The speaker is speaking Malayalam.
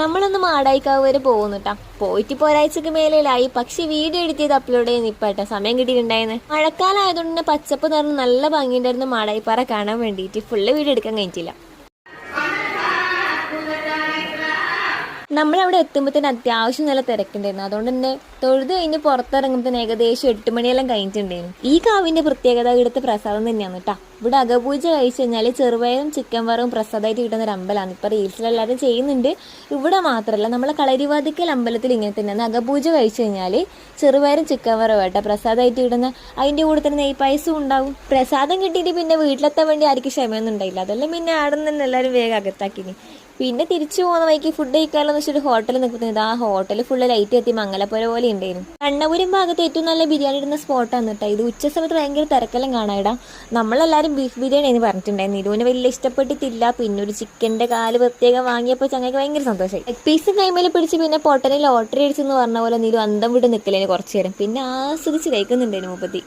നമ്മളൊന്ന് മാടായിക്കാവ് വരെ പോകുന്നുട്ടാ പോയിട്ട് ഇപ്പൊ ഒരാഴ്ചക്ക് മേലേലായി. പക്ഷെ വീഡിയോ എഡിറ്റ് അപ്ലോഡ് ചെയ്യുന്ന ഇപ്പട്ടെ സമയം കിട്ടിയിട്ടുണ്ടായിരുന്നു മഴക്കാലം ആയതുകൊണ്ട് പച്ചപ്പ് നിറഞ്ഞ് നല്ല ഭംഗിയുണ്ടായിരുന്നു മാടായിപ്പാറ കാണാൻ വേണ്ടിയിട്ട് ഫുള്ള് വീഡിയോ എടുക്കാൻ കഴിഞ്ഞിട്ടില്ല. നമ്മളവിടെ തന്നെ അത്യാവശ്യം നല്ല തിരക്കുണ്ടായിരുന്നു. അതുകൊണ്ട് തന്നെ തൊഴുത് കഴിഞ്ഞ് പുറത്തിറങ്ങുമ്പോൾ ഏകദേശം എട്ട് മണിയെല്ലാം കഴിഞ്ഞിട്ടുണ്ടായിരുന്നു. ഈ കാവിന്റെ പ്രത്യേകത ഇവിടുത്തെ പ്രസാദം തന്നെയാണ് കേട്ടോ. ഇവിടെ അകപൂജ കഴിച്ചു കഴിഞ്ഞാൽ ചെറുപയറും ചിക്കൻ വറവും പ്രസാദമായിട്ട് കിട്ടുന്ന ഒരു അമ്പലമാണ്. ഇപ്പൊ റീൽസിലെല്ലാവരും ചെയ്യുന്നുണ്ട്. ഇവിടെ മാത്രമല്ല നമ്മളെ കളരിവാതിക്കൽ അമ്പലത്തിൽ ഇങ്ങനെ തന്നെയാണ്. അകപൂജ കഴിച്ചു കഴിഞ്ഞാൽ ചെറുപയറും ചിക്കൻ വറും കേട്ടോ പ്രസാദമായിട്ട് കിട്ടുന്ന. അതിന്റെ കൂടെ തന്നെ നെയ്പായസും ഉണ്ടാവും. പ്രസാദം കിട്ടിയിട്ട് പിന്നെ വീട്ടിലെത്താൻ വേണ്ടി ആർക്കും ക്ഷമയൊന്നും ഉണ്ടായില്ല. അതെല്ലാം പിന്നെ ആടെ നിന്ന് തന്നെ എല്ലാവരും വേഗം അകത്താക്കിനി. പിന്നെ തിരിച്ചു പോകുന്ന വഴിക്ക് ഫുഡ് കഴിക്കാനുള്ള വെച്ചൊരു ഹോട്ടലിൽ നിൽക്കുന്നത് ആ ഹോട്ടൽ ഫുള്ള് ലൈറ്റ് എത്തി മംഗലപ്പുര പോലെ ഉണ്ടായിരുന്നു കണ്ണപുരം ഭാഗത്ത് ഏറ്റവും നല്ല ബിരിയാണി ഇടുന്ന സ്പോട്ടാണ് കേട്ടോ ഇത് ഉച്ച സമയത്ത് ഭയങ്കര തിരക്കെല്ലാം കാണാടാ നമ്മളെല്ലാവരും ബീഫ് ബിരിയാണി എന്ന് പറഞ്ഞിട്ടുണ്ടായിരുന്നു. ഇതുവിന് വലിയ ഇഷ്ടപ്പെട്ടിട്ടില്ല. പിന്നെ ഒരു ചിക്കന്റെ കാൽ പ്രത്യേകം വാങ്ങിയപ്പോൾ ചങ്ങയ്ക്ക് ഭയങ്കര സന്തോഷമായി ലെഗ് പീസ് കൈമേൽ പിടിച്ച് പിന്നെ പൊട്ടനെ ലോട്ടറി അടിച്ചെന്ന് പറഞ്ഞ പോലെ നീലു അന്തം വിട്ട് നിൽക്കലേന് കുറച്ച് നേരം. പിന്നെ ആസ്വദിച്ച് കഴിക്കുന്നുണ്ടായിരുന്നു മുപ്പത്തി.